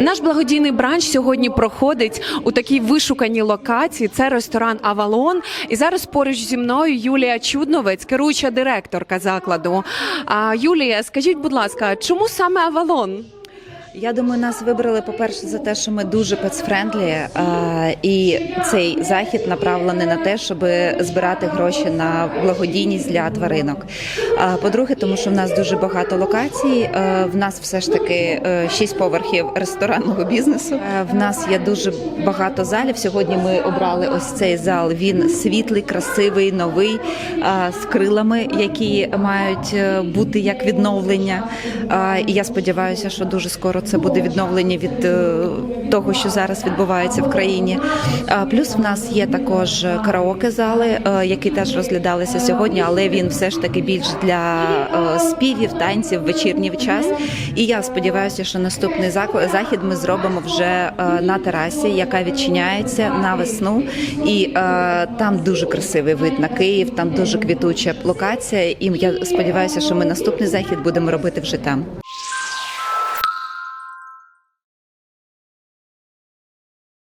Наш благодійний бранч сьогодні проходить у такій вишуканій локації. Це ресторан Авалон. І зараз поруч зі мною Юлія Чудновець, керуюча директорка закладу. А Юлія, скажіть, будь ласка, чому саме Авалон? Я думаю, нас вибрали, по-перше, за те, що ми дуже пецфрендлі, е, і цей захід направлений на те, щоб збирати гроші на благодійність для тваринок. Е, По-друге, тому що в нас дуже багато локацій. е, В нас все ж таки е, шість поверхів ресторанного бізнесу. В нас є дуже багато залів. Сьогодні ми обрали ось цей зал. Він світлий, красивий, новий, з крилами, які мають бути як відновлення. І я сподіваюся, що дуже скоро це буде відновлення від е, того, що зараз відбувається в країні. Плюс в нас є також караоке зали, е, які теж розглядалися сьогодні, але він все ж таки більш для е, співів, танців, вечірній час. І я сподіваюся, що наступний захід ми зробимо вже на терасі, яка відчиняється на весну. І там дуже красивий вид на Київ, там дуже квітуча локація. І я сподіваюся, що ми наступний захід будемо робити вже там.